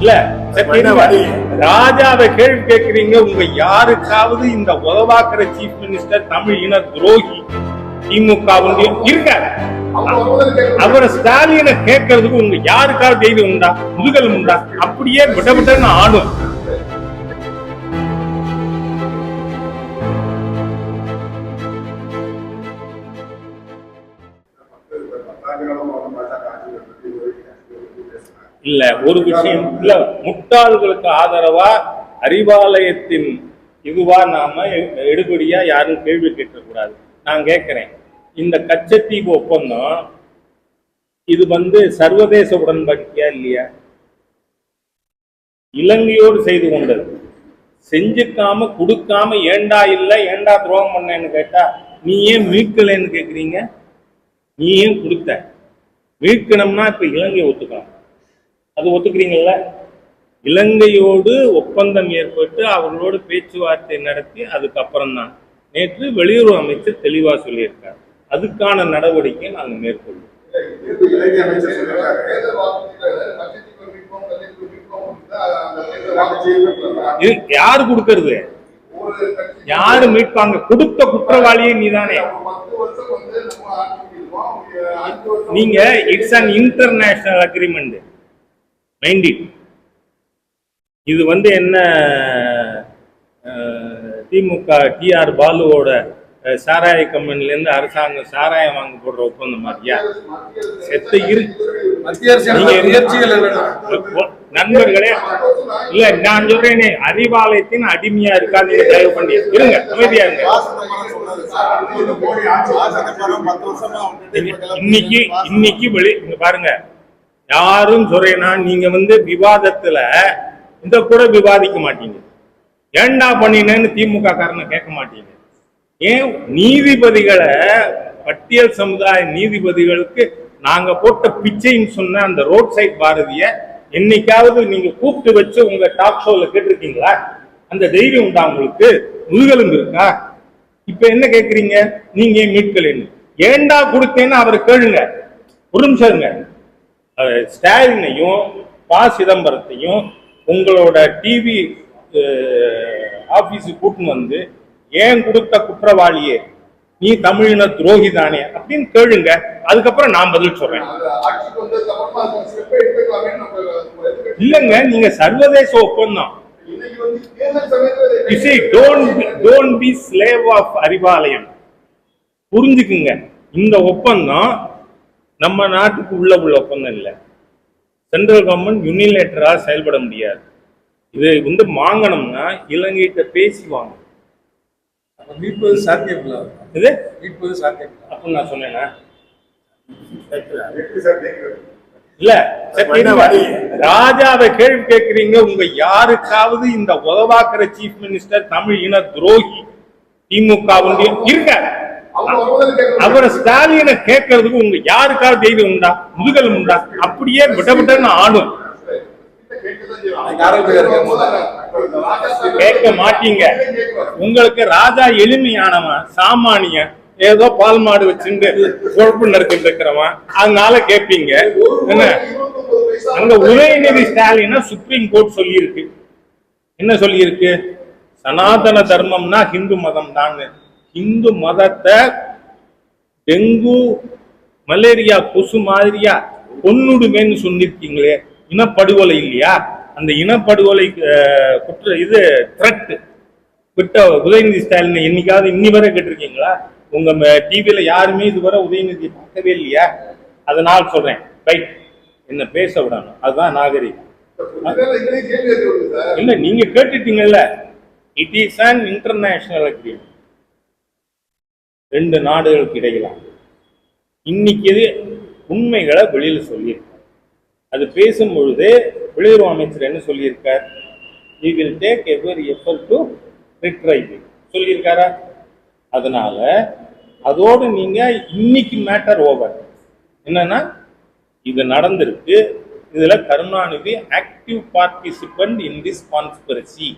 இல்ல ராஜாவை கேள்வி கேட்கிறீங்க உங்க யாருக்காவது இந்த உதவாக்குற சீஃப் மினிஸ்டர் தமிழ் இன துரோகி திமுக இருக்காரு. அவரை ஸ்டாலினை கேட்கறதுக்கு உங்க யாருக்காவது தைரியம் உண்டா? முதுகல் உண்டா? அப்படியே விட விட்டன்னு ஆடும். இல்ல ஒரு விஷயம் இல்ல. முட்டாள்களுக்கு ஆதரவா அறிவாலயத்தின் இதுவா நாம எடுபடியா யாரும் கேள்வி கேட்கக்கூடாது. நான் கேட்கிறேன். இந்த கச்சத்தீவு ஒப்பந்தம் இது வந்து சர்வதேச உடன்படிக்கையா இல்லையா? இலங்கையோடு செய்து கொண்டது. செஞ்சுக்காம கொடுக்காம ஏண்டா இல்ல ஏண்டா துரோகம் பண்ணேன்னு கேட்டா நீ ஏன் மீட்கலைன்னு கேட்குறீங்க நீ ஏன் கொடுத்த? மீட்கணும்னா இப்ப இலங்கை ஒத்துக்கலாம் அது ஒத்துக்கிறீங்கல்ல? இலங்கையோடு ஒப்பந்தம் ஏற்பட்டு அவர்களோடு பேச்சுவார்த்தை நடத்தி அதுக்கப்புறம் தான் நேற்று வெளியுறவு அமைச்சர் தெளிவா சொல்லியிருக்கார். அதுக்கான நடவடிக்கை நாங்கள் மேற்கொள்வோம். யாரு கொடுக்கறது? யாரு மீட்பாங்க? கொடுத்த குற்றவாளியே நீதானே. நீங்க it's an international agreement it இது வந்து என்ன திமுக டிஆர் பாலுவோட சாராய கம்பெனிலேருந்து அரசாங்கம் சாராயம் வாங்க போடுற ஒப்பந்தம் மாதிரியா? செத்த இரு. நண்பர்களே இல்ல நான் சொல்றேனே அறிவாலயத்தின் அடிமையா இருக்காதீங்க தயவு பண்ணி இருங்க அமைதியா இருங்க. இன்னைக்கு இன்னைக்கு வெளி இங்க பாருங்க யாரும் சொல்றேன்னா நீங்க வந்து விவாதத்துல இந்த கூட விவாதிக்க மாட்டீங்க. ஏண்டா பண்ணினேன்னு திமுக காரனை கேட்க மாட்டீங்க. ஏன் நீதிபதிகளை பட்டியல் சமுதாய நீதிபதிகளுக்கு நாங்க போட்ட பிச்சைன்னு சொன்ன அந்த ரோட் சைட் பாரதிய என்னைக்காவது நீங்க கூப்பிட்டு வச்சு உங்க டாக் ஷோல கேட்டிருக்கீங்களா? அந்த தைரியம் உண்டா உங்களுக்கு? முதுகெலும்பு இருக்கா? இப்ப என்ன கேக்குறீங்க? நீங்க மீட்கலன்னு. ஏண்டா கொடுத்தேன்னு அவரை கேளுங்க. ஒரு நிமிஷம் ஸ்டாலினையும் ப. சிதம்பரத்தையும் உங்களோட டிவி ஆஃபீஸுக்கு கூட்டின்னு வந்து ஏன் கொடுத்த குற்றவாளியே? நீ தமிழின துரோகி தானே? அப்படின்னு கேளுங்க. அதுக்கப்புறம் நான் பதில் சொல்றேன். இல்லைங்க நீங்க சர்வதேச ஒப்பந்தம். அறிவாலயம் புரிஞ்சுக்குங்க. இந்த ஒப்பந்தம் நம்ம நாட்டுக்கு உள்ள உள்ள ஒப்பந்தம் இல்லை. சென்ட்ரல் கவர்மெண்ட் யூனிலேட்டரா செயல்பட முடியாது. இது வந்து வாங்கணும்னா இலங்கைகிட்ட பேசி வாங்க மீட்பது சாத்தியம் இல்ல இது? மீட்பது சாத்தியம் அப்படின்னு நான் சொன்னேன்னா இல்ல ராஜாவை கேள்வி கேட்கிறீங்க உங்க யாருக்காவது இந்த உதவாக்குற சீஃப் மினிஸ்டர் தமிழ் இன துரோகி திமுக கேட்கணும் அவரை ஸ்டாலினை கேட்கறதுக்கு உங்க யாருக்காவது தைரியம் உண்டா? முதுகல் உண்டா? அப்படியே விட விட்டன்னு ஆடும். கேட்க மாட்டீங்க. உங்களுக்கு ராஜா எளிமையானவன் சாமானியன் ஏதோ பால் மாடு வச்சுட்டு குழப்பு நடத்திட்டு இருக்கிறவன். அதனால கேட்பீங்க. என்ன? அங்க உதயநிதி ஸ்டாலினை சுப்ரீம் கோர்ட் சொல்லியிருக்கு. என்ன சொல்லியிருக்கு? சனாதன தர்மம்னா ஹிந்து மதம் தாங்க இந்து மதத்தை டெங்கு மலேரியா கொசு மாதிரியா கொன்னுடுமேன்னு சொல்லியிருக்கீங்களே இனப்படுகொலை இல்லையா? அந்த இனப்படுகொலை குற்ற இது த்ரெட் விட்ட உதயநிதி ஸ்டாலினை என்னைக்காவது இன்னி வரை கேட்டிருக்கீங்களா? உங்க டிவியில யாருமே இதுவரை உதயநிதி பார்க்கவே இல்லையா? அதனால் சொல்றேன். ரைட் என்ன பேச விடணும். அதுதான் நாகரிகம். இல்ல நீங்க கேட்டுட்டீங்கல்ல. It is an international agreement ரெண்டு நாடுகளுக்கு இடையிலாம் இன்னைக்கு இது உண்மைகளை வெளியில் சொல்லியிருக்கார். அது பேசும் பொழுது வெளியுறவு அமைச்சர் என்ன சொல்லியிருக்கார்? You will take every effort to retrieve சொல்லியிருக்காரா? அதனால அதோடு நீங்கள் இன்னைக்கு மேட்டர் ஓவர் என்னன்னா இது நடந்திருக்கு. இதில் Karunanidhi active participant in this conspiracy